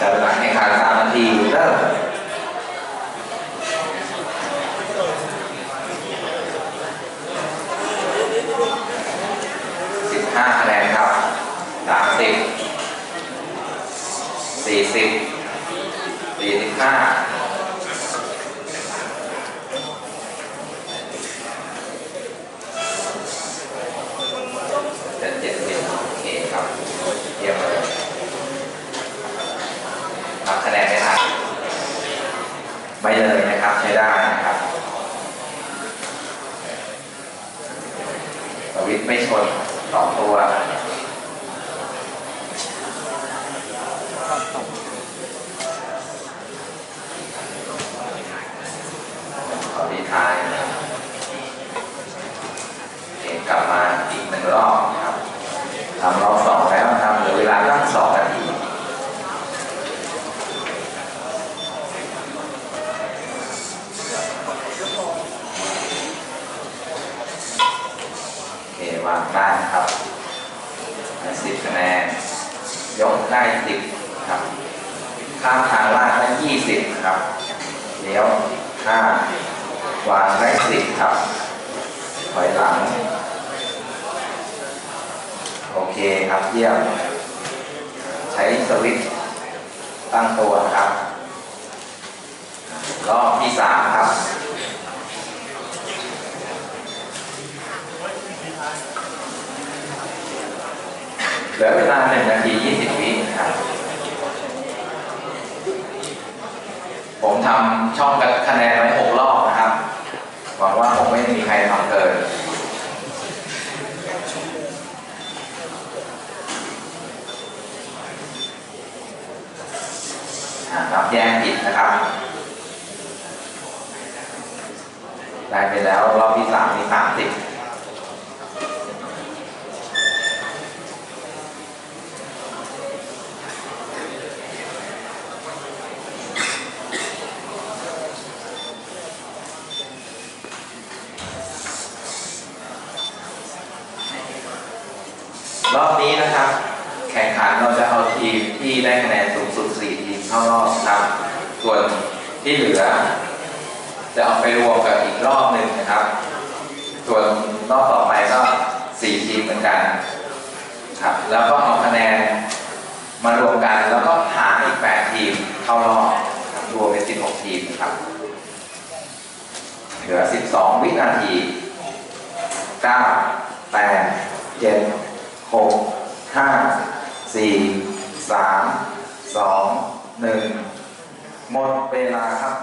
จับเวลาแข่งขันสามนาทีเริ่มสิบห้าคะแนนครับสามสิบสี่สิบสี่สิบห้าเจ็ดเจ็ดสิบโอเคครับเยี่ยมเลยทำคะแนนไม่ทันไม่เลยนะครับใช้ได้นะครับสวิตช์ ไม่ชนต่อตัวขอดีท้ายนะครับโอเกลับมาอีกหนึ่งรอบครับทำรอบสองแล้วนะครับเหลือเวลาตั้งสองนาทีโอเค วางได้นะครับสิบคะแนน ยกได้สิบครับ ข้ามทางลาดได้ยี่สิบครับเลี้ยวห้าวางได้สิบครับถอยหลัง โอเคครับเยี่ยม ใช้สวิตตั้งตัวครับ รอบที่สามครับ เหลือเวลาหนึ่งนาทียี่สิบวิครับ ผมทำช่องคะแนนไว้หกรอบนะครับ หวังว่าผมไม่มีใครทำเกินอ่ารับแจ้งผิดนะครับ ได้ไปแล้วรอบที่สามมีสามสิบ รอบนี้นะครับ แข่งขันเราจะเอาทีมที่ได้คะแนนสูงสุด 4 ทีมเข้ารอบครับ ส่วนที่เหลือ จะเอาไปรวมกับอีกรอบหนึ่งนะครับ ส่วนรอบต่อไปก็ 4 ทีมเหมือนกันครับ แล้วก็เอาคะแนนมารวมกันแล้วก็หาอีก 8 ทีมเข้ารอบครับรวมเป็น 16 ทีมครับ เหลือ 12 วินาที 9 8 7 หกห้าสี่สามสองหนึ่งหมดเวลาครับ